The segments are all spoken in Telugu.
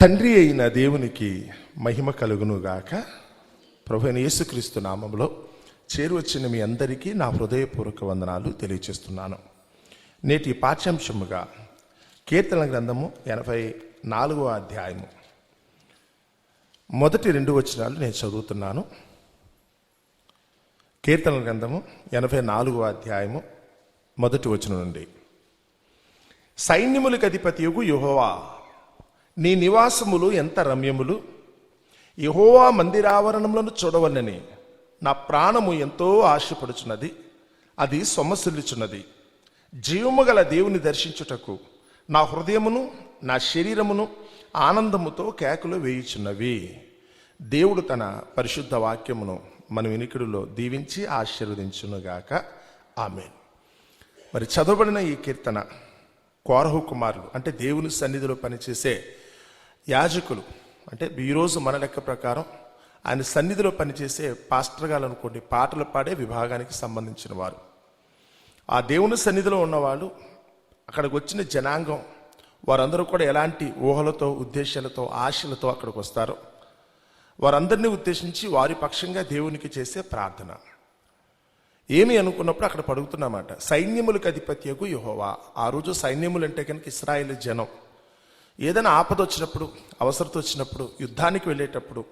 తండ్రి అయిన దేవునికి మహిమ కలుగునుగాక. ప్రభు అయిన యేసుక్రీస్తు నామంలో చేరువచ్చిన మీ అందరికీ నా హృదయపూర్వక వందనాలు తెలియచేస్తున్నాను. నేటి పాఠ్యాంశముగా కీర్తన గ్రంథము ఎనభై నాలుగవ అధ్యాయము. మొదటి రెండు వచనాలు నేను చదువుతున్నాను. కీర్తన గ్రంథము ఎనభై నాలుగవ అధ్యాయము మొదటి వచనం నుండి. సైన్యములకు అధిపతియుగు యుహోవా నీ నివాసములు ఎంత రమ్యములు? యహోవా మందిరావరణములను చూడవనని నా ప్రాణము ఎంతో ఆశపడుచున్నది అది సొమ్మసిల్లుచున్నది. జీవము గల దేవుని దర్శించుటకు నా హృదయమును నా శరీరమును ఆనందముతో కేకలు వేయుచున్నవి. దేవుడు తన పరిశుద్ధ వాక్యమును మన వినికిడిలో దీవించి ఆశీర్వదించునుగాక. ఆమె మరి చదవబడిన ఈ కీర్తన కోరహు కుమారులు అంటే దేవుని సన్నిధిలో పనిచేసే యాజకులు. అంటే ఈరోజు మన లెక్క ప్రకారం ఆయన సన్నిధిలో పనిచేసే పాస్టర్ గారు అనుకోండి పాటలు పాడే విభాగానికి సంబంధించిన వారు. ఆ దేవుని సన్నిధిలో ఉన్నవాళ్ళు అక్కడికి వచ్చిన జనాంగం వారందరూ కూడా ఎలాంటి ఊహలతో ఉద్దేశాలతో ఆశలతో అక్కడికి వస్తారో వారందరినీ ఉద్దేశించి వారి పక్షంగా దేవునికి చేసే ప్రార్థన. ఏమి అనుకున్నప్పుడు అక్కడ పడుగుతున్నమాట సైన్యములకు అధిపత్యకు యహోవా. ఆ రోజు సైన్యములు అంటే కనుక ఇస్రాయేల్ జనం. ఏదైనా ఆపద వచ్చినప్పుడు అవసరత వచ్చినప్పుడు యుద్ధానికి వెళ్ళేటప్పుడు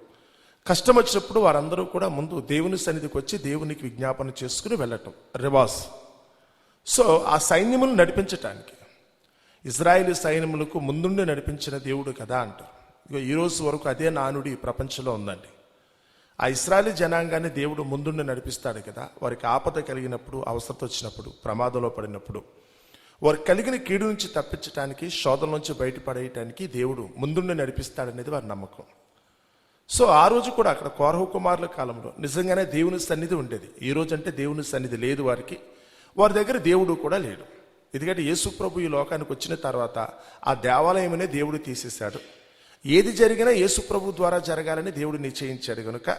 కష్టం వచ్చినప్పుడు వారందరూ కూడా ముందు దేవుని సన్నిధికి వచ్చి దేవునికి విజ్ఞాపన చేసుకుని వెళ్ళటం రివాజ్. సో ఆ సైన్యములు నడిపించటానికి ఇజ్రాయేలీ సైన్యములకు ముందుండి నడిపించిన దేవుడు కదా అంటారు. ఇక ఈరోజు వరకు అదే నానుడి ప్రపంచంలో ఉందండి. ఆ ఇస్రాయలీ జనాంగాన్ని దేవుడు ముందుండి నడిపిస్తాడు కదా వారికి ఆపద కలిగినప్పుడు అవసరత వచ్చినప్పుడు ప్రమాదంలో పడినప్పుడు. వారు కలిగిన కీడు నుంచి తప్పించడానికి శోధన నుంచి బయటపడేయటానికి దేవుడు ముందుండి నడిపిస్తాడనేది వారి నమ్మకం. సో ఆ రోజు కూడా అక్కడ కోరహు కుమారుల కాలంలో నిజంగానే దేవుని సన్నిధి ఉండేది. ఈ రోజు అంటే దేవుని సన్నిధి లేదు వారికి. వారి దగ్గర దేవుడు కూడా లేడు. ఎందుకంటే యేసు ప్రభు ఈ లోకానికి వచ్చిన తర్వాత ఆ దేవాలయమనే దేవుడు తీసేశాడు. ఏది జరిగినా యేసు ప్రభు ద్వారా జరగాలని దేవుడు నిశ్చయించాడు కనుక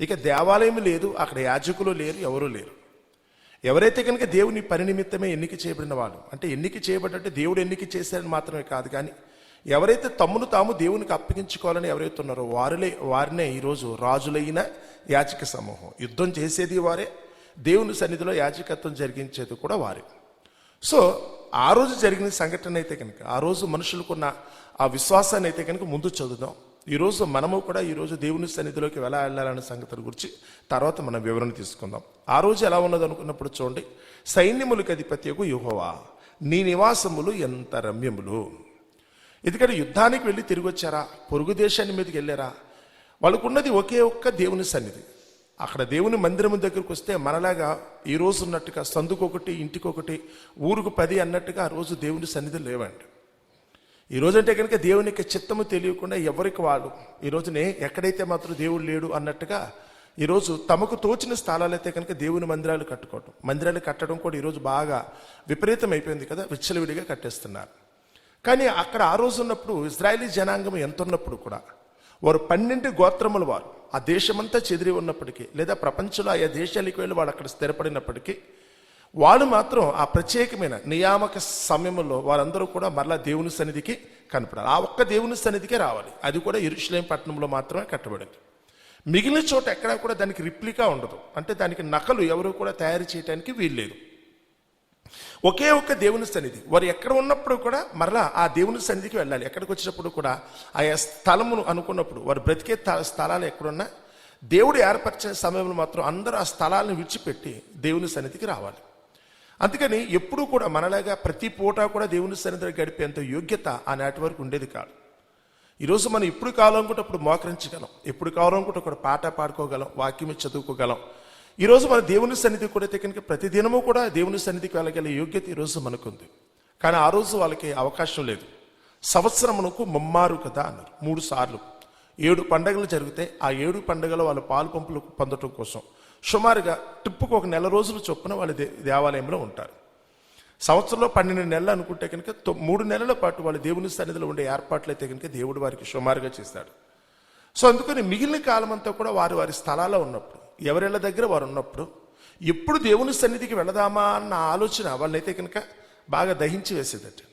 ఇక దేవాలయం లేదు అక్కడ యాజకులు లేరు ఎవరూ లేరు. ఎవరైతే కనుక దేవుని పని నిమిత్తమే ఎన్నిక చేయబడిన వాళ్ళు అంటే ఎన్నిక చేయబడ్డంటే దేవుడు ఎన్నిక చేశారని మాత్రమే కాదు కానీ ఎవరైతే తమ్మును తాము దేవునికి అప్పగించుకోవాలని ఎవరైతే ఉన్నారో వారిలే వారినే ఈరోజు రాజులైన యాచక సమూహం. యుద్ధం చేసేది వారే దేవుని సన్నిధిలో యాచకత్వం జరిగించేది కూడా వారే. సో ఆ రోజు జరిగిన సంఘటన అయితే కనుక ఆ రోజు మనుషులకున్న ఆ విశ్వాసాన్ని అయితే కనుక ముందు చదువుదాం. ఈరోజు మనము కూడా ఈరోజు దేవుని సన్నిధిలోకి ఎలా వెళ్ళాలనే సంగతి గురించి తర్వాత మనం వివరణ తీసుకుందాం. ఆ రోజు ఎలా ఉన్నది అనుకున్నప్పుడు చూడండి. సైన్యములకు అధిపత్యకు యుహోవా. నీ నివాసములు ఎంత రమ్యములు. ఎందుకంటే యుద్ధానికి వెళ్ళి తిరిగి వచ్చారా? పొరుగు దేశాన్ని మీదకి వెళ్ళారా? వాళ్ళకున్నది ఒకే ఒక్క దేవుని సన్నిధి. అక్కడ దేవుని మందిరం దగ్గరికి వస్తే మనలాగా ఈ రోజు ఉన్నట్టుగా సందుకొకటి ఇంటికొకటి ఊరుకు పది అన్నట్టుగా ఆ రోజు దేవుని సన్నిధి లేవండి. ఈరోజు అంటే కనుక దేవునికి చిత్తము తెలియకుండా ఎవరికి వాళ్ళు? ఈ రోజునే ఎక్కడైతే మాత్రం దేవుడు లేడు అన్నట్టుగా ఈరోజు తమకు తోచిన స్థలాలైతే కనుక దేవుని మందిరాలు కట్టుకోవటం. మందిరాలు కట్టడం కూడా ఈరోజు బాగా విపరీతం అయిపోయింది కదా. విచ్చలవిడిగా కట్టేస్తున్నారు. కానీ అక్కడ ఆ రోజు ఉన్నప్పుడు ఇజ్రాయలీ జనాంగం ఎంత ఉన్నప్పుడు కూడా వారు పన్నెండు గోత్రముల వారు. ఆ దేశమంతా చెదిరి ఉన్నప్పటికీ లేదా ప్రపంచంలో ఆయా దేశాలకు వెళ్ళి వాళ్ళు అక్కడ స్థిరపడినప్పటికీ వాళ్ళు మాత్రం ఆ ప్రత్యేకమైన నియామక సమయంలో వారందరూ కూడా మరలా దేవుని సన్నిధికి కనపడాలి. ఆ ఒక్క దేవుని సన్నిధికే రావాలి. అది కూడా ఇరుషులేం పట్టణంలో మాత్రమే కట్టబడింది. మిగిలిన చోట ఎక్కడా కూడా దానికి రిప్లికా ఉండదు. అంటే దానికి నకలు ఎవరు కూడా తయారు చేయడానికి వీల్లేదు. ఒకే ఒక్క దేవుని సన్నిధి. వారు ఎక్కడ ఉన్నప్పుడు కూడా మరలా ఆ దేవుని సన్నిధికి వెళ్ళాలి. ఎక్కడికి వచ్చినప్పుడు కూడా ఆయా స్థలమును అనుకున్నప్పుడు వారు బ్రతికే త- స్థలాలు ఎక్కడున్నా దేవుడు ఏర్పరిచిన సమయంలో మాత్రం అందరూ ఆ స్థలాలను విడిచిపెట్టి దేవుని సన్నిధికి రావాలి. అందుకని ఎప్పుడూ కూడా మనలాగా ప్రతి పూట కూడా దేవుని సన్నిధిలో గడిపేంత యోగ్యత ఆనాటి వరకు ఉండేది కాదు. ఈరోజు మనం ఎప్పుడు కావాలనుకుంటే అప్పుడు మోకరించగలం ఎప్పుడు కావాలనుకుంటే అక్కడ పాట పాడుకోగలం వాక్యం చదువుకోగలం. ఈరోజు మన దేవుని సన్నిధి కూడా అయితే కనుక ప్రతిదినము కూడా దేవుని సన్నిధికి వెళ్ళగలిగే యోగ్యత ఈరోజు మనకుంది. కానీ ఆ రోజు వాళ్ళకి అవకాశం లేదు. సంవత్సరమునకు ముమ్మారు కదా అన్నారు. మూడు సార్లు. ఏడు పండగలు జరిగితే ఆ ఏడు పండగలు వాళ్ళ పాలు పంపులు పొందటం కోసం. సుమారుగా ట్రిప్పుకు ఒక నెల రోజులు చొప్పున వాళ్ళ దే- దేవాలయంలో ఉంటారు. సంవత్సరంలో పన్నెండు నెలలు అనుకుంటే కనుక తొ- మూడు నెలల పాటు వాళ్ళ దేవుని సన్నిధిలో ఉండే ఏర్పాట్లు అయితే కనుక దేవుడు వారికి సుమారుగా చేస్తాడు సో అందుకని మిగిలిన కాలం అంతా కూడా వారు వారి స్థలాల్లో ఉన్నప్పుడు ఎవరిళ్ళ దగ్గర వారు ఉన్నప్పుడు ఎప్పుడు దేవుని సన్నిధికి వెళదామా అన్న ఆలోచన వాళ్ళనైతే కనుక బాగా దహించి వేసేదట.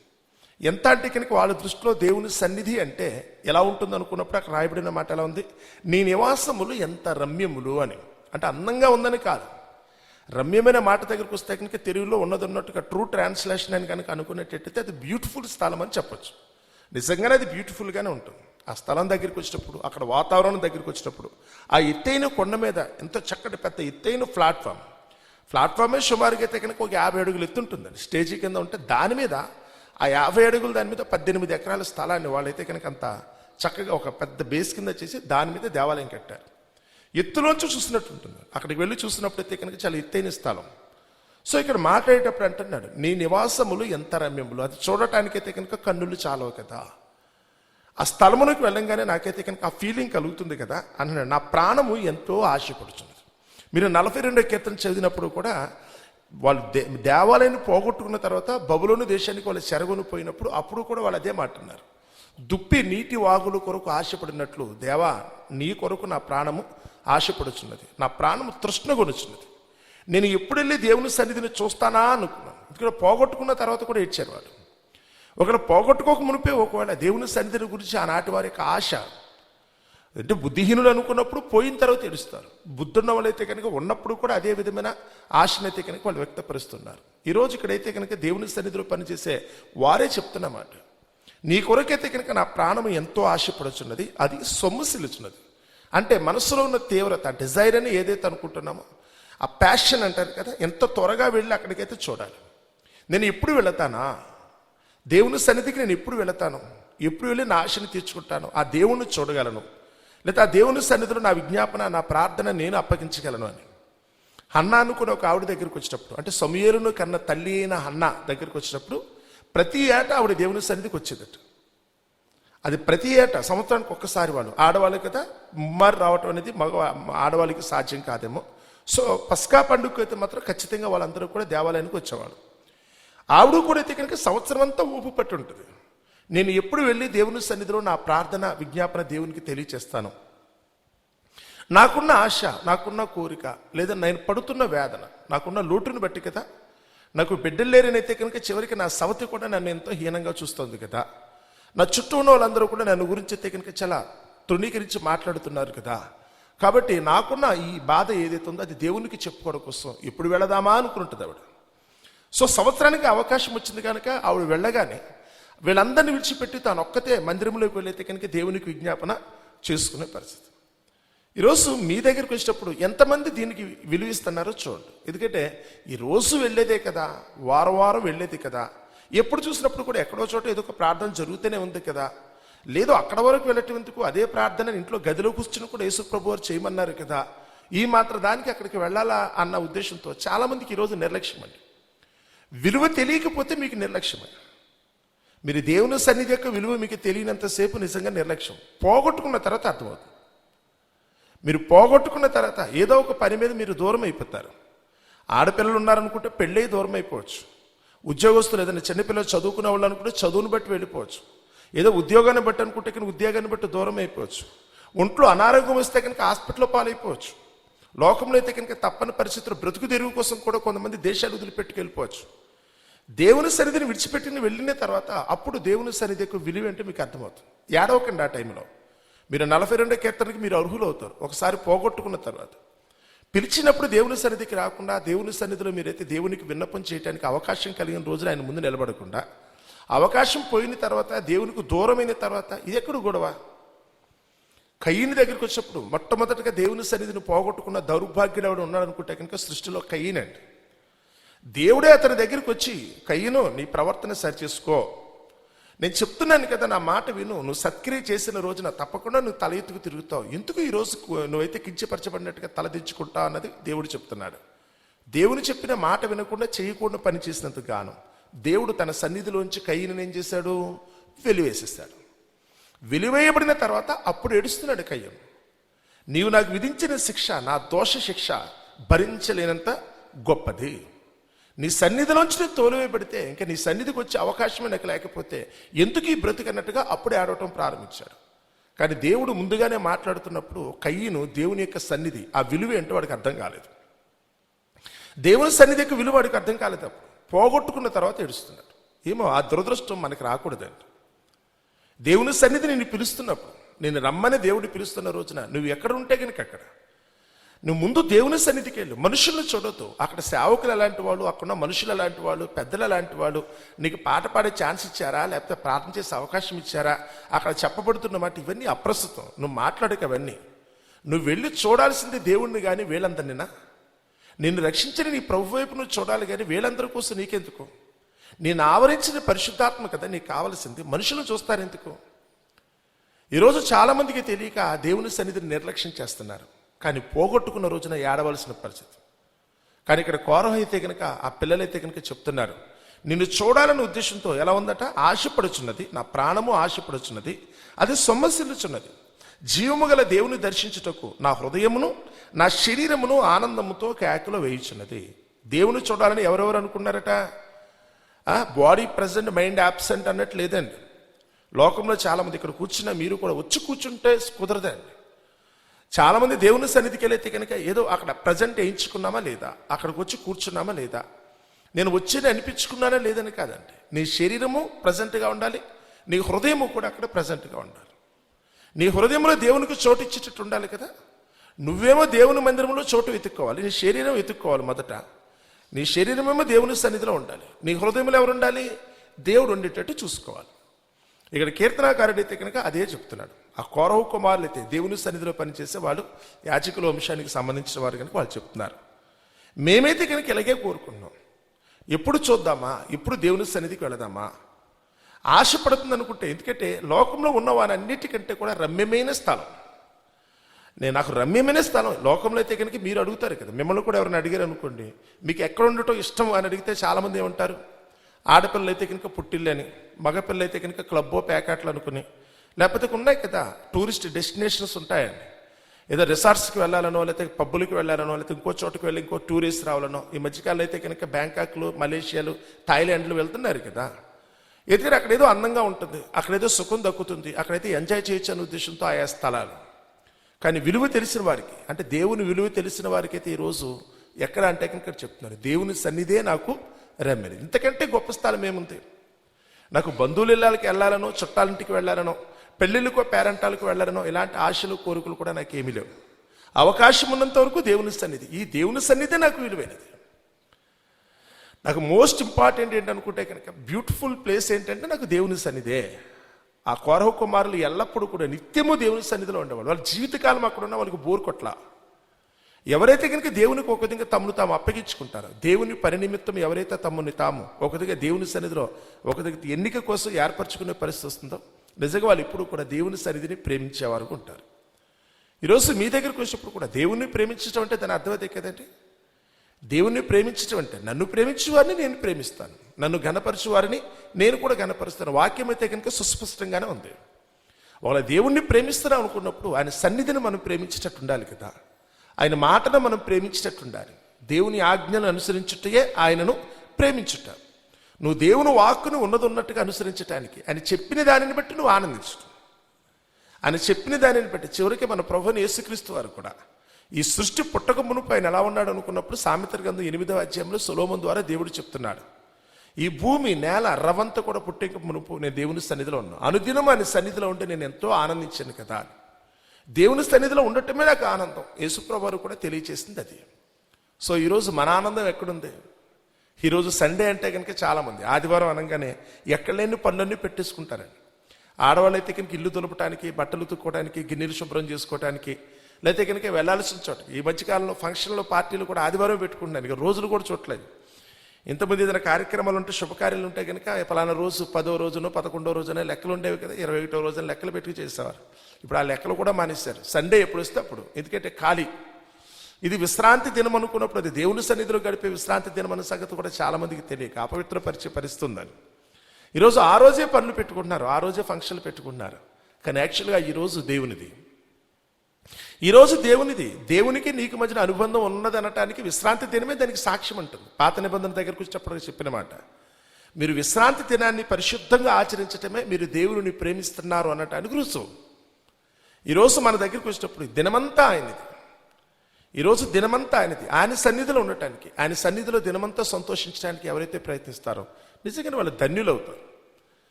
ఎంత అంటే కనుక వాళ్ళ దృష్టిలో దేవుని సన్నిధి అంటే ఎలా ఉంటుంది అనుకున్నప్పుడు అక్కడ రాయబడిన మాట ఎలా ఉంది? నీ నివాసములు ఎంత రమ్యములు అని. అంటే అందంగా ఉందని కాదు. రమ్యమైన మాట దగ్గరకు వస్తే కనుక తెలుగులో ఉన్నది ఉన్నట్టుగా ట్రూ ట్రాన్స్లేషన్ అని కనుక అనుకునేటట్టయితే అది బ్యూటిఫుల్ స్థలం అని చెప్పొచ్చు. నిజంగానే అది బ్యూటిఫుల్గానే ఉంటుంది. ఆ స్థలం దగ్గరికి వచ్చినప్పుడు అక్కడ వాతావరణం దగ్గరికి వచ్చినప్పుడు ఆ ఎత్తైన కొండ మీద ఎంతో చక్కటి పెద్ద ఎత్తైన ప్లాట్ఫామ్ ప్లాట్ఫామే సుమారుగా అయితే కనుక ఒక యాభై అడుగులు ఎత్తుంటుందండి స్టేజీ కింద ఉంటే దాని మీద ఆ యాభై అడుగులు దాని మీద పద్దెనిమిది ఎకరాల స్థలాన్ని వాళ్ళైతే కనుక అంత చక్కగా ఒక పెద్ద బేస్ కింద చేసి దాని మీద దేవాలయం కట్టారు. ఎత్తులోంచి చూసినట్టు ఉంటుంది అక్కడికి వెళ్ళి చూసినప్పుడైతే కనుక చాలా ఎత్తైన స్థలం. సో ఇక్కడ మాట్లాడేటప్పుడు అంటున్నాడు నీ నివాసములు ఎంత రమ్యములు అది చూడటానికైతే కనుక కన్నులు చాలవు కదా. ఆ స్థలములోకి వెళ్ళంగానే నాకైతే కనుక ఆ ఫీలింగ్ కలుగుతుంది కదా అన్నాడు నా ప్రాణము ఎంతో ఆశపడుతుంది మీరు నలభై రెండో కీర్తన చదివినప్పుడు కూడా వాళ్ళు దే దేవాలయాన్ని పోగొట్టుకున్న తర్వాత బబులోని దేశానికి వాళ్ళు చెరగొని పోయినప్పుడు అప్పుడు కూడా వాళ్ళు అదే మాట్లాడినారు దుప్పి నీటి వాగుల కొరకు ఆశపడినట్లు దేవా నీ కొరకు నా ప్రాణము ఆశపడుచున్నది. నా ప్రాణము తృష్ణగొనుచున్నది నేను ఎప్పుడు వెళ్ళి దేవుని సన్నిధిని చూస్తానా అనుకున్నాను. ఇక్కడ పోగొట్టుకున్న తర్వాత కూడా ఏడ్చారు వాళ్ళు. ఒకవేళ పోగొట్టుకోక మునిపే ఒకవేళ దేవుని సన్నిధిని గురించి ఆనాటి వారి యొక్క ఆశ అంటే బుద్ధిహీనులు అనుకున్నప్పుడు పోయిన తర్వాత ఏడుస్తారు. బుద్ధున్న వాళ్ళైతే కనుక ఉన్నప్పుడు కూడా అదే విధమైన ఆశనైతే కనుక వాళ్ళు వ్యక్తపరుస్తున్నారు. ఈరోజు ఇక్కడైతే కనుక దేవుని సన్నిధిలో పనిచేసే వారే చెప్తున్నమాట నీ కొరకైతే కనుక నా ప్రాణం ఎంతో ఆశపడుచున్నది అది సొమ్ముసిలుచున్నది అంటే మనసులో ఉన్న తీవ్రత డిజైర్ అని ఏదైతే అనుకుంటున్నామో ఆ ప్యాషన్ అంటారు కదా ఎంత త్వరగా వెళ్ళి అక్కడికైతే చూడాలి. నేను ఎప్పుడు వెళతానా? దేవుని సన్నిధికి నేను ఎప్పుడు వెళతాను? ఎప్పుడు వెళ్ళి నా ఆశని తీర్చుకుంటాను? ఆ దేవుణ్ణి చూడగలను. లేదా ఆ దేవుని సన్నిధిలో నా విజ్ఞాపన నా ప్రార్థన నేను అప్పగించగలను అని. హన్నాను కూడా ఒక ఆవిడ దగ్గరికి వచ్చినప్పుడు అంటే సమయేరును కన్న తల్లి అయిన హన్న దగ్గరికి వచ్చినప్పుడు ప్రతి ఏటా ఆవిడ దేవుని సన్నిధికి వచ్చేదట. అది ప్రతి ఏటా సంవత్సరానికి ఒక్కసారి వాళ్ళు ఆడవాళ్ళకి కదా ముమ్మారు రావటం అనేది మగ ఆడవాళ్ళకి సాధ్యం కాదేమో. సో పస్కా పండుగ అయితే మాత్రం ఖచ్చితంగా వాళ్ళందరూ కూడా దేవాలయానికి వచ్చేవాళ్ళు. ఆవిడ కూడా అయితే కనుక సంవత్సరం అంతా ఊపు పట్టి ఉంటుంది. నేను ఎప్పుడు వెళ్ళి దేవుని సన్నిధిలో నా ప్రార్థన విజ్ఞాపన దేవునికి తెలియచేస్తాను. నాకున్న ఆశ నాకున్న కోరిక లేదా నేను పడుతున్న వేదన నాకున్న లోటును బట్టి కదా నాకు బిడ్డలు లేరనైతే కనుక చివరికి నా సవతి కూడా నన్ను ఎంతో హీనంగా చూస్తోంది కదా. నా చుట్టూ ఉన్న వాళ్ళందరూ కూడా నన్ను గురించి అయితే చాలా తృణీకరించి మాట్లాడుతున్నారు కదా. కాబట్టి నాకున్న ఈ బాధ ఏదైతే ఉందో అది దేవునికి చెప్పుకోవడం కోసం ఎప్పుడు వెళదామా అనుకుంటుంది ఆవిడ. సో సంవత్సరానికి అవకాశం వచ్చింది కనుక ఆవిడ వెళ్ళగానే వీళ్ళందరినీ విడిచిపెట్టి తాను ఒక్కతే మందిరంలోకి వెళ్ళైతే కనుక దేవునికి విజ్ఞాపన చేసుకునే పరిస్థితి. ఈరోజు మీ దగ్గరికి వచ్చేటప్పుడు ఎంతమంది దీనికి విలువిస్తున్నారో చూడండి. ఎందుకంటే ఈ రోజు వెళ్ళేదే కదా వారం వారం వెళ్ళేది కదా. ఎప్పుడు చూసినప్పుడు కూడా ఎక్కడో చోట ఏదో ఒక ప్రార్థన జరుగుతూనే ఉంది కదా. లేదు అక్కడ వరకు వెళ్ళటందుకు అదే ప్రార్థన ఇంట్లో గదిలో కూర్చుని కూడా యేసు ప్రభు వారు చేయమన్నారు కదా. ఈ మాత్రం దానికి అక్కడికి వెళ్ళాలా అన్న ఉద్దేశంతో చాలామందికి ఈరోజు నిర్లక్ష్యం అండి. విలువ తెలియకపోతే మీకు నిర్లక్ష్యమే. మీరు దేవుని సన్నిధి యొక్క విలువ మీకు తెలియనంతసేపు నిజంగా నిర్లక్ష్యం. పోగొట్టుకున్న తర్వాత అర్థమవుతుంది. మీరు పోగొట్టుకున్న తర్వాత ఏదో ఒక పని మీద మీరు దూరం అయిపోతారు. ఆడపిల్లలు ఉన్నారనుకుంటే పెళ్ళై దూరం అయిపోవచ్చు. ఉద్యోగస్తులు ఏదైనా చిన్నపిల్లలు చదువుకునే వాళ్ళు అనుకుంటే చదువును బట్టి వెళ్ళిపోవచ్చు. ఏదో ఉద్యోగాన్ని బట్టి అనుకుంటే కనుక ఉద్యోగాన్ని బట్టి దూరం అయిపోవచ్చు. ఒంట్లో అనారోగ్యం వస్తే కనుక హాస్పిటల్లో పాలైపోవచ్చు. లోకంలో అయితే కనుక తప్పని పరిస్థితులు బ్రతుకు తెరువు కోసం కూడా కొంతమంది దేశాలు వదిలిపెట్టుకు వెళ్ళిపోవచ్చు. దేవుని సన్నిధిని విడిచిపెట్టిన వెళ్ళిన తర్వాత అప్పుడు దేవుని సన్నిధి యొక్క విలువ అంటే మీకు అర్థమవుతుంది. ఏడవకండి ఆ టైంలో. మీరు నలభై రెండో కీర్తనకి మీరు అర్హులు అవుతారు ఒకసారి పోగొట్టుకున్న తర్వాత. పిలిచినప్పుడు దేవుని సన్నిధికి రాకుండా దేవుని సన్నిధిలో మీరైతే దేవునికి విన్నపం చేయడానికి అవకాశం కలిగిన రోజున ఆయన ముందు నిలబడకుండా అవకాశం పోయిన తర్వాత దేవునికి దూరమైన తర్వాత ఇది ఎక్కడ గొడవ? కయ్యని దగ్గరికి వచ్చినప్పుడు మొట్టమొదటిగా దేవుని సన్నిధిని పోగొట్టుకున్న దౌర్భాగ్యుడు ఎవడు ఉన్నాడు అనుకుంటే కనుక సృష్టిలో కయ్యనండి దేవుడే అతని దగ్గరికి వచ్చి కయ్యను నీ ప్రవర్తన సరిచేసుకో. నేను చెప్తున్నాను కదా నా మాట విను. నువ్వు సత్క్రియ చేసిన రోజున తప్పకుండా నువ్వు తల ఎత్తుకు తిరుగుతావు. ఎందుకు ఈ నువ్వైతే కించపరచబడినట్టుగా తలదించుకుంటావు అన్నది దేవుడు చెప్తున్నాడు. దేవుని చెప్పిన మాట వినకుండా చేయకుండా పనిచేసినందుకు గాను. దేవుడు తన సన్నిధిలోంచి కయ్యను ఏం చేశాడు? వెలివేసేస్తాడు వెలివేయబడిన తర్వాత అప్పుడు ఏడుస్తున్నాడు కయ్యం నీవు నాకు విధించిన శిక్ష నా దోష శిక్ష భరించలేనంత గొప్పది. నీ సన్నిధిలోంచి నేను తోలివేయబడితే ఇంకా నీ సన్నిధికి వచ్చే అవకాశమే నాకు లేకపోతే ఎందుకు ఈ బ్రతుకన్నట్టుగా అప్పుడే ఆడవటం ప్రారంభించాడు. కానీ దేవుడు ముందుగానే మాట్లాడుతున్నప్పుడు కయ్యను దేవుని యొక్క సన్నిధి ఆ విలువ ఏంటో వాడికి అర్థం కాలేదు. దేవుని సన్నిధి యొక్క విలువ వాడికి అర్థం కాలేదు అప్పుడు. పోగొట్టుకున్న తర్వాత ఏడుస్తున్నాడు. ఏమో ఆ దురదృష్టం మనకి రాకూడదండి. దేవుని సన్నిధి నేను పిలుస్తున్నప్పుడు నేను రమ్మని దేవుడు పిలుస్తున్న రోజున నువ్వు ఎక్కడ ఉంటే కనుక అక్కడ నువ్వు ముందు దేవుని సన్నిధికి వెళ్ళు. మనుషులను చూడొద్దు. అక్కడ సేవకులు ఎలాంటి వాళ్ళు అక్కడ మనుషులు ఎలాంటి వాళ్ళు పెద్దలు ఎలాంటి వాళ్ళు. నీకు పాట పాడే ఛాన్స్ ఇచ్చారా? లేకపోతే ప్రార్థన చేసే అవకాశం ఇచ్చారా? అక్కడ చెప్పబడుతున్న మాట ఇవన్నీ అప్రస్తుతం. నువ్వు మాట్లాడక అవన్నీ. నువ్వు వెళ్ళి చూడాల్సింది దేవుణ్ణి కానీ వీళ్ళందరినీనా? నిన్ను రక్షించిన నీ ప్రభు వైపు నువ్వు చూడాలి కానీ వీళ్ళందరి కోసం నీకెందుకు? నేను ఆవరించిన పరిశుద్ధాత్మ కదా నీకు కావలసింది. మనుషులు చూస్తారు ఎందుకు ఈరోజు చాలామందికి తెలియక ఆ దేవుని సన్నిధిని నిర్లక్ష్యం చేస్తున్నారు. కానీ పోగొట్టుకున్న రోజున ఏడవలసిన పరిస్థితి. కానీ ఇక్కడ కోరం అయితే కనుక ఆ పిల్లలైతే కనుక చెప్తున్నారు నిన్ను చూడాలనే ఉద్దేశంతో ఎలా ఉందట? ఆశపడుచున్నది నా ప్రాణము ఆశపడుచున్నది అది సొమ్మసిల్లుచున్నది. జీవము గల దేవుని దర్శించుటకు నా హృదయమును నా శరీరమును ఆనందముతో కేకలో వేయుచున్నది. దేవుని చూడాలని ఎవరెవరు అనుకున్నారట? బాడీ ప్రజెంట్ మైండ్ యాబ్సెంట్ అన్నట్టు లేదండి. లోకంలో చాలామంది ఇక్కడ కూర్చున్న మీరు కూడా వచ్చి కూర్చుంటే కుదరదండి. చాలామంది దేవుని సన్నిధికి వెళ్ళైతే కనుక ఏదో అక్కడ ప్రజెంట్ వేయించుకున్నామా లేదా? అక్కడికి వచ్చి కూర్చున్నామా లేదా? నేను వచ్చేది అనిపించుకున్నానా లేదని కాదండి. నీ శరీరము ప్రజెంట్గా ఉండాలి. నీ హృదయము కూడా అక్కడ ప్రజెంట్గా ఉండాలి. నీ హృదయంలో దేవునికి చోటు ఇచ్చేటట్టు ఉండాలి కదా? నువ్వేమో దేవుని మందిరంలో చోటు వెతుక్కోవాలి. నీ శరీరం వెతుక్కోవాలి మొదట. నీ శరీరమేమో దేవుని సన్నిధిలో ఉండాలి. నీ హృదయంలో ఎవరు ఉండాలి? దేవుడు ఉండేటట్టు చూసుకోవాలి. ఇక్కడ కీర్తనాకారుడు అయితే కనుక అదే చెప్తున్నాడు. ఆ కౌరవ కుమారులు అయితే దేవుని సన్నిధిలో పనిచేసే వాళ్ళు యాచకుల వంశానికి సంబంధించిన వారు కనుక వాళ్ళు చెప్తున్నారు. మేమైతే కనుక ఇలాగే కోరుకున్నాం ఎప్పుడు చూద్దామా? ఎప్పుడు దేవుని సన్నిధికి వెళదామా? ఆశపడుతుంది అనుకుంటే ఎందుకంటే లోకంలో ఉన్న వారన్నిటికంటే కూడా రమ్యమైన స్థలం. నేను నాకు రమ్యమైన స్థలం లోకంలో అయితే కనుక మీరు అడుగుతారు కదా మిమ్మల్ని కూడా ఎవరైనా అడిగారు అనుకోండి మీకు ఎక్కడ ఉండటం ఇష్టం అని అడిగితే చాలామంది ఏమంటారు? ఆడపిల్లలు అయితే కనుక పుట్టిల్లని మగపిల్లలు అయితే కనుక క్లబ్బో ప్యాకెట్లు అనుకుని లేకపోతే ఉన్నాయి కదా. టూరిస్ట్ డెస్టినేషన్స్ ఉంటాయండి. ఏదో రిసార్ట్స్కి వెళ్ళాలనో లేకపోతే పబ్బులకి వెళ్ళాలనో లేకపోతే ఇంకో చోటుకి వెళ్ళి ఇంకో టూరిస్ట్ రావాలనో. ఈ మధ్యకాలంలో అయితే కనుక బ్యాంకాక్లు మలేషియాలు థాయిలాండ్లు వెళ్తున్నారు కదా. ఎదిగిన అక్కడ ఏదో అందంగా ఉంటుంది. అక్కడ ఏదో సుఖం దక్కుతుంది. అక్కడైతే ఎంజాయ్ చేయొచ్చు అనే ఉద్దేశంతో ఆయా స్థలాలు. కానీ విలువ తెలిసిన వారికి అంటే దేవుని విలువ తెలిసిన వారికి అయితే ఈరోజు ఎక్కడ అంటే కనుక చెప్తున్నారు దేవుని సన్నిధే నాకు రెమ్మెది. ఇంతకంటే గొప్ప స్థలం ఏముంది? నాకు బంధువులు ఇళ్ళకి వెళ్ళాలనో చుట్టాలింటికి వెళ్ళాలనో పెళ్ళిళ్ళకో పేరెంటాలకు వెళ్ళడనో ఇలాంటి ఆశలు కోరికలు కూడా నాకు ఏమీ లేవు. అవకాశం ఉన్నంత వరకు దేవుని సన్నిధి. ఈ దేవుని సన్నిధి నాకు విలువైనది. నాకు మోస్ట్ ఇంపార్టెంట్ ఏంటనుకుంటే కనుక బ్యూటిఫుల్ ప్లేస్ ఏంటంటే నాకు దేవుని సన్నిధే. ఆ కౌరవ కుమారులు ఎల్లప్పుడూ కూడా నిత్యము దేవుని సన్నిధిలో ఉండేవాళ్ళు. వాళ్ళ జీవితకాలం అక్కడ ఉన్న వాళ్ళకి బోర్ కొట్ల. ఎవరైతే కనుక దేవునికి ఒక విధంగా తమను తాము అప్పగించుకుంటారో దేవుని పని నిమిత్తం ఎవరైతే తమ్ముని తాము ఒక దగ్గర దేవుని సన్నిధిలో ఒక దగ్గర ఎన్నిక కోసం ఏర్పరచుకునే పరిస్థితి వస్తుందో నిజంగా వాళ్ళు ఇప్పుడు కూడా దేవుని సన్నిధిని ప్రేమించేవారు ఉంటారు. ఈరోజు మీ దగ్గరకు వచ్చినప్పుడు కూడా దేవుణ్ణి ప్రేమించడం అంటే దాని అర్థమైతే కదండి? దేవుణ్ణి ప్రేమించడం అంటే నన్ను ప్రేమించే వారిని నేను ప్రేమిస్తాను. నన్ను గణపరచు వారిని నేను కూడా గణపరుస్తాను వాక్యం అయితే కనుక సుస్పష్టంగానే ఉంది. వాళ్ళ దేవుణ్ణి ప్రేమిస్తున్నాం అనుకున్నప్పుడు ఆయన సన్నిధిని మనం ప్రేమించేటట్టు ఉండాలి కదా? ఆయన మాటను మనం ప్రేమించేటట్టు ఉండాలి. దేవుని ఆజ్ఞను అనుసరించుటయే ఆయనను ప్రేమించుట. నువ్వు దేవుని వాక్కును ఉన్నది ఉన్నట్టుగా అనుసరించటానికి. ఆయన చెప్పిన దానిని బట్టి నువ్వు ఆనందించు. ఆయన చెప్పిన దానిని బట్టి చివరికి మన ప్రభుని యేసుక్రీస్తు వారు కూడా ఈ సృష్టి పుట్టక మునుపు ఆయన ఎలా ఉన్నాడు అనుకున్నప్పుడు సామెతల గ్రంథం ఎనిమిదవ అధ్యాయంలో సులోమం ద్వారా దేవుడు చెప్తున్నాడు. ఈ భూమి నేల రవంత కూడా పుట్టక మునుపు నేను దేవుని సన్నిధిలో ఉన్నాను. అనుదినం ఆయన సన్నిధిలో ఉంటే నేను ఎంతో ఆనందించాను కదా. దేవుని సన్నిధిలో ఉండటమే నాకు ఆనందం. యేసుప్రభు వారు కూడా తెలియచేసింది అది. సో ఈరోజు మన ఆనందం ఎక్కడుంది? ఈరోజు సండే అంటే కనుక చాలామంది ఆదివారం అనగానే ఎక్కడ లేని పనులన్నీ పెట్టేసుకుంటారండి. ఆడవాళ్ళు అయితే కనుక ఇల్లు దులపటానికి బట్టలు ఉతుక్కోవడానికి గిన్నెలు శుభ్రం చేసుకోవడానికి లేకపోతే కనుక వెళ్ళాల్సిన చోట. ఈ మధ్యకాలంలో ఫంక్షన్లు పార్టీలు కూడా ఆదివారం పెట్టుకుంటున్నాను. రోజులు కూడా చూడలేదు. ఇంతమంది ఏదైనా కార్యక్రమాలు ఉంటే శుభకార్యాలు ఉంటే కనుక పలానా రోజు పదో రోజునో పదకొండో రోజునో లెక్కలు ఉండేవి కదా. ఇరవై ఒకటో రోజున లెక్కలు పెట్టి చేసేవారు. ఇప్పుడు ఆ లెక్కలు కూడా మానేశారు. సండే ఎప్పుడు వస్తే అప్పుడు. ఎందుకంటే ఖాళీ. ఇది విశ్రాంతి దినం అనుకున్నప్పుడు అది దేవుని సన్నిధిలో గడిపే విశ్రాంతి దినం అన్న సంగతి కూడా చాలా మందికి తెలియక అపవిత్రపరిచే పరిస్తుందని. ఈరోజు ఆ రోజే పనులు పెట్టుకుంటున్నారు ఆ రోజే ఫంక్షన్లు పెట్టుకుంటున్నారు. కానీ యాక్చువల్గా ఈరోజు దేవునిది. ఈరోజు దేవునిది. దేవునికి నీకు మధ్యన అనుబంధం ఉన్నది అనటానికి విశ్రాంతి దినమే దానికి సాక్ష్యం ఉంటుంది పాత నిబంధన దగ్గరకు వచ్చినప్పుడు చెప్పిన మాట. మీరు విశ్రాంతి దినాన్ని పరిశుద్ధంగా ఆచరించటమే మీరు దేవుని ప్రేమిస్తున్నారు అనటానికి రుజువు ఈరోజు మన దగ్గరికి వచ్చినప్పుడు దినమంతా ఆయనది. ఈరోజు దినమంతా ఆయనది. ఆయన సన్నిధిలో ఉండటానికి ఆయన సన్నిధిలో దినమంతా సంతోషించడానికి ఎవరైతే ప్రయత్నిస్తారో నిజంగానే వాళ్ళు ధన్యులు అవుతారు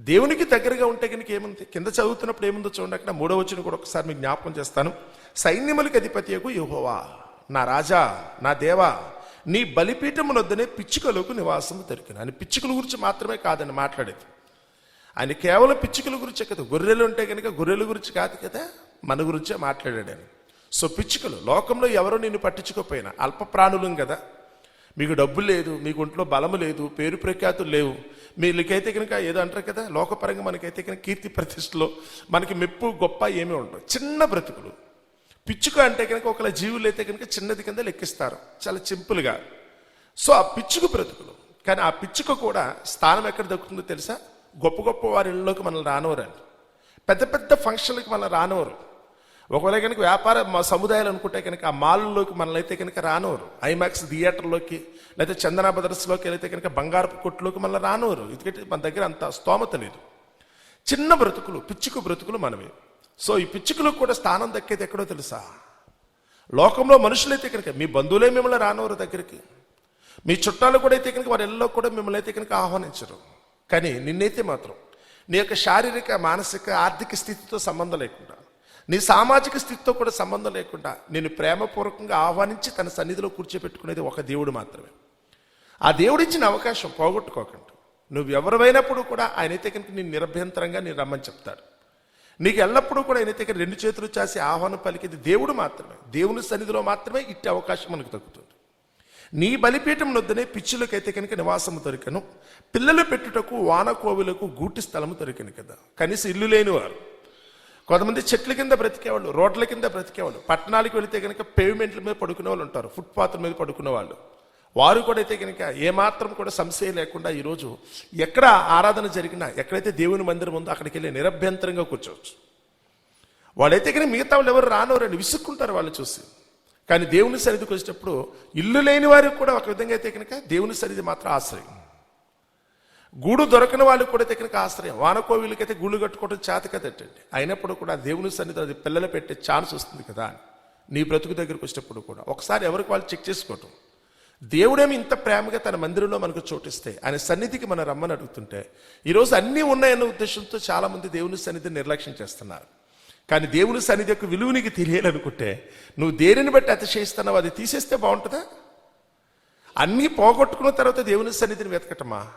దేవునికి దగ్గరగా ఉంటే కనుక ఏముంది? కింద చదువుతున్నప్పుడు ఏముందో చూడండి అక్కడ. మూడో వచ్చిన కూడా ఒకసారి మీకు జ్ఞాపకం చేస్తాను. సైన్యములకు అధిపతియకు యెహోవా నా రాజా నా దేవా నీ బలిపీఠమునొద్దనే పిచ్చుకలకు నివాసం దొరికిన ఆయన పిచ్చుకల గురించి మాత్రమే కాదని మాట్లాడేది. ఆయన కేవలం పిచ్చుకల గురించే కదా. గొర్రెలు ఉంటే కనుక గొర్రెల గురించి కాదు కదా. మన గురించే మాట్లాడాడు ఆయన. సో పిచ్చుకలు లోకంలో ఎవరో నిన్ను పట్టించుకోపోయినా అల్ప ప్రాణులం కదా. మీకు డబ్బు లేదు మీకు ఒంట్లో బలము లేదు పేరు ప్రఖ్యాతులు లేవు. మీకైతే కనుక ఏదో అంటారు కదా లోకపరంగా మనకైతే కనుక కీర్తి ప్రతిష్టలో మనకి మెప్పు గొప్ప ఏమీ ఉండవు చిన్న బ్రతుకులు. పిచ్చుక అంటే కనుక ఒకళ్ళ జీవులు అయితే కనుక చిన్నది కింద లెక్కిస్తారు. చాలా సింపుల్గా. సో ఆ పిచ్చుక బ్రతుకులు. కానీ ఆ పిచ్చుక కూడా స్థానం ఎక్కడ దక్కుతుందో తెలుసా? గొప్ప గొప్ప వారి ఇళ్ళలోకి మనల్ని రానివరండి పెద్ద పెద్ద ఫంక్షన్లకి మనల్ని రానివరు ఒకవేళ కనుక వ్యాపార సముదాయాలు అనుకుంటే కనుక ఆ మాల్లోకి మనల్ని అయితే కనుక రానోరు. ఐమాక్స్ థియేటర్లోకి లేకపోతే చందన బ్రదర్స్లోకి అయితే కనుక బంగారపు కొట్టులోకి మనల్ని రానోరు. ఎందుకంటే మన దగ్గర అంత స్తోమత లేదు. చిన్న బ్రతుకులు పిచ్చుకు బ్రతుకులు మనమే. సో ఈ పిచ్చుకులకు కూడా స్థానం దక్కేది ఎక్కడో తెలుసా? లోకంలో మనుషులైతే కనుక మీ బంధువులే మిమ్మల్ని రానోరు దగ్గరికి. మీ చుట్టాలు కూడా అయితే కనుక వారి ఇళ్ళలో కూడా మిమ్మల్ని అయితే కనుక ఆహ్వానించరు. కానీ నిన్నైతే మాత్రం నీ యొక్క శారీరక మానసిక ఆర్థిక స్థితితో సంబంధం లేకుండా నీ సామాజిక స్థితితో కూడా సంబంధం లేకుండా నేను ప్రేమపూర్వకంగా ఆహ్వానించి తన సన్నిధిలో కూర్చోబెట్టుకునేది ఒక దేవుడు మాత్రమే. ఆ దేవుడిచ్చిన అవకాశం పోగొట్టుకోకండి. నువ్వు ఎవరివైనప్పుడు కూడా అయితే కనుక నేను నిరభ్యంతరంగా నేను రమ్మని చెప్తాడు. నీకు ఎల్లప్పుడూ కూడా ఆయన అయితే రెండు చేతులు చేసి ఆహ్వానం పలికేది దేవుడు మాత్రమే. దేవుని సన్నిధిలో మాత్రమే ఇట్టి అవకాశం మనకు దక్కుతుంది. నీ బలిపీఠం నొద్దనే పిచ్చులకైతే కనుక నివాసము దొరికను. పిల్లలు పెట్టుటకు వానకోవిలకు గూటి స్థలము దొరికను కదా. కనీసం ఇల్లు లేనివారు. కొంతమంది చెట్ల కింద బ్రతికేవాళ్ళు రోడ్ల కింద బ్రతికేవాళ్ళు. పట్టణాలకు వెళితే కనుక పేవ్మెంట్ల మీద పడుకునే వాళ్ళు ఉంటారు ఫుట్పాత్ల మీద పడుకునే వాళ్ళు. వారు కూడా అయితే కనుక ఏమాత్రం కూడా సంశయం లేకుండా ఈరోజు ఎక్కడ ఆరాధన జరిగినా ఎక్కడైతే దేవుని మందిరం ఉందో అక్కడికి వెళ్ళి నిరభ్యంతరంగా కూర్చోవచ్చు. వాళ్ళైతే కనుక మిగతా వాళ్ళు ఎవరు రానవరండి విసుక్కుంటారు వాళ్ళు చూసి. కానీ దేవుని సన్నిధికి వచ్చేటప్పుడు ఇల్లు లేని వారికి కూడా ఒక విధంగా అయితే కనుక దేవుని సన్నిధి మాత్రం ఆశ్రయం. గూడు దొరకని వాళ్ళకి కూడా అయితే ఆశ్రయం. వానకోవిలకైతే గూళ్ళు కట్టుకోవడం చేత అయినప్పుడు కూడా దేవుని సన్నిధి అది పిల్లలు పెట్టే ఛాన్స్ వస్తుంది కదా నీ బ్రతుకు దగ్గరకు వచ్చేటప్పుడు కూడా. ఒకసారి ఎవరికి వాళ్ళు చెక్ చేసుకోవటం. దేవుడేమి ఇంత ప్రేమగా తన మందిరంలో మనకు చోటిస్తే ఆయన సన్నిధికి మనం రమ్మని అడుగుతుంటే ఈరోజు అన్నీ ఉన్నాయన్న ఉద్దేశంతో చాలామంది దేవుని సన్నిధిని నిర్లక్ష్యం చేస్తున్నారు. కానీ దేవుని సన్నిధి యొక్క విలువ నీకు తెలియాలనుకుంటే నువ్వు దేనిని బట్టి అతిశయిస్తున్నావు అది తీసేస్తే బాగుంటుందా? అన్నీ పోగొట్టుకున్న తర్వాత దేవుని సన్నిధిని వెతకటమా?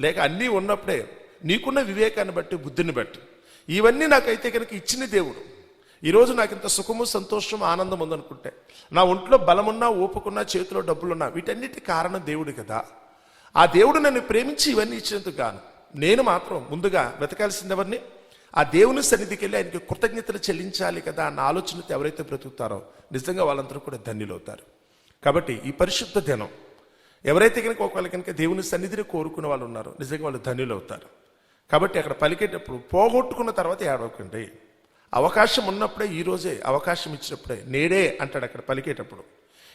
లేక అన్నీ ఉన్నప్పుడే నీకున్న వివేకాన్ని బట్టి బుద్ధిని బట్టి. ఇవన్నీ నాకైతే కనుక ఇచ్చిన దేవుడు. ఈరోజు నాకు ఇంత సుఖము సంతోషం ఆనందం ఉందనుకుంటే నా ఒంట్లో బలమున్నా ఓపుకున్నా చేతిలో డబ్బులున్నా వీటన్నిటి కారణం దేవుడు కదా. ఆ దేవుడు నన్ను ప్రేమించి ఇవన్నీ ఇచ్చినందుకు గాను నేను మాత్రం ముందుగా వెతకాల్సింది ఎవరిని ఆ దేవుని సన్నిధికి వెళ్ళి ఆయనకి కృతజ్ఞతలు చెల్లించాలి కదా అన్న ఆలోచనతో ఎవరైతే బ్రతుకుతారో నిజంగా వాళ్ళందరూ కూడా ధన్యులవుతారు. కాబట్టి ఈ పరిశుద్ధ దినం ఎవరైతే కనుక ఒకవేళ కనుక దేవుని సన్నిధిని కోరుకునే వాళ్ళు ఉన్నారో నిజంగా వాళ్ళు ధన్యులు అవుతారు. కాబట్టి అక్కడ పలికేటప్పుడు పోగొట్టుకున్న తర్వాత ఏడవకండి. అవకాశం ఉన్నప్పుడే ఈరోజే అవకాశం ఇచ్చినప్పుడే నేడే అంటాడు అక్కడ పలికేటప్పుడు.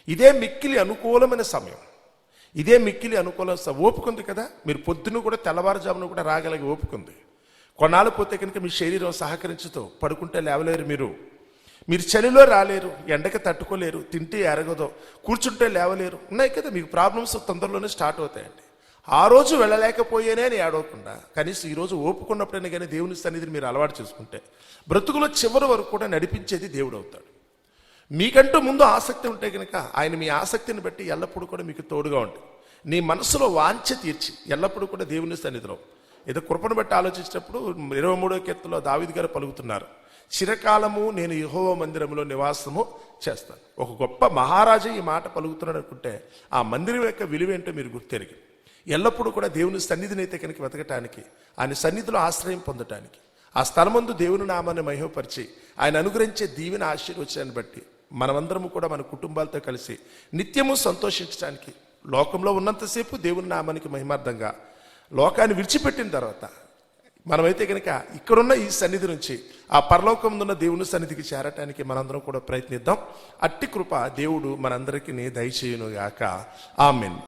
ఇదే మిక్కిలి అనుకూలమైన సమయం. ఇదే మిక్కిలి అనుకూల ఓపుకుంది కదా? మీరు పొద్దున్న కూడా తెల్లవారుజామున కూడా రాగలిగి ఓపుకుంది. కొన్నాళ్ళు పోతే కనుక మీ శరీరం సహకరించుతో పడుకుంటే లేవలేరు మీరు. మీరు చలిలో రాలేరు ఎండకి తట్టుకోలేరు తింటే ఎరగదో కూర్చుంటే లేవలేరు. ఉన్నాయి కదా మీకు ప్రాబ్లమ్స్ తొందరలోనే స్టార్ట్ అవుతాయండి. ఆ రోజు వెళ్ళలేకపోయేనే అని ఏడవకుండా కనీసం ఈరోజు ఓపుకున్నప్పుడైనా కానీ దేవుని సన్నిధిని మీరు అలవాటు చేసుకుంటే బ్రతుకులో చివరి వరకు కూడా నడిపించేది దేవుడు అవుతాడు. మీకంటూ ముందు ఆసక్తి ఉంటే కనుక ఆయన మీ ఆసక్తిని బట్టి ఎల్లప్పుడూ కూడా మీకు తోడుగా ఉంటుంది నీ మనసులో వాంఛ తీర్చి ఎల్లప్పుడూ కూడా దేవుని సన్నిధిలో. ఏదో కృపను బట్టి ఆలోచించినప్పుడు ఇరవై మూడో కీర్తనలో దావిది గారు పలుకుతున్నారు. చిరకాలము నేను యహోవ మందిరంలో నివాసము చేస్తాను. ఒక గొప్ప మహారాజు ఈ మాట పలుకుతున్నాడు అనుకుంటే ఆ మందిరం యొక్క విలువ ఏంటో మీరు గుర్తెరిగి. ఎల్లప్పుడూ కూడా దేవుని సన్నిధిని అయితే కనుక వెతకటానికి ఆయన సన్నిధిలో ఆశ్రయం పొందటానికి ఆ స్థలమందు దేవుని నామాన్ని మహిమపరిచి ఆయన అనుగ్రహించే దీవెన ఆశీర్వచనాన్ని బట్టి మనమందరము కూడా మన కుటుంబాలతో కలిసి నిత్యము సంతోషించడానికి లోకంలో ఉన్నంతసేపు దేవుని నామానికి మహిమార్థంగా లోకాన్ని విడిచిపెట్టిన తర్వాత మనమైతే కనుక ఇక్కడున్న ఈ సన్నిధి నుంచి ఆ పరలోకం ఉన్న దేవుని సన్నిధికి చేరటానికి మనందరం కూడా ప్రయత్నిద్దాం. అట్టి కృప దేవుడు మనందరికీ దయచేయునుగాక. ఆమెన్.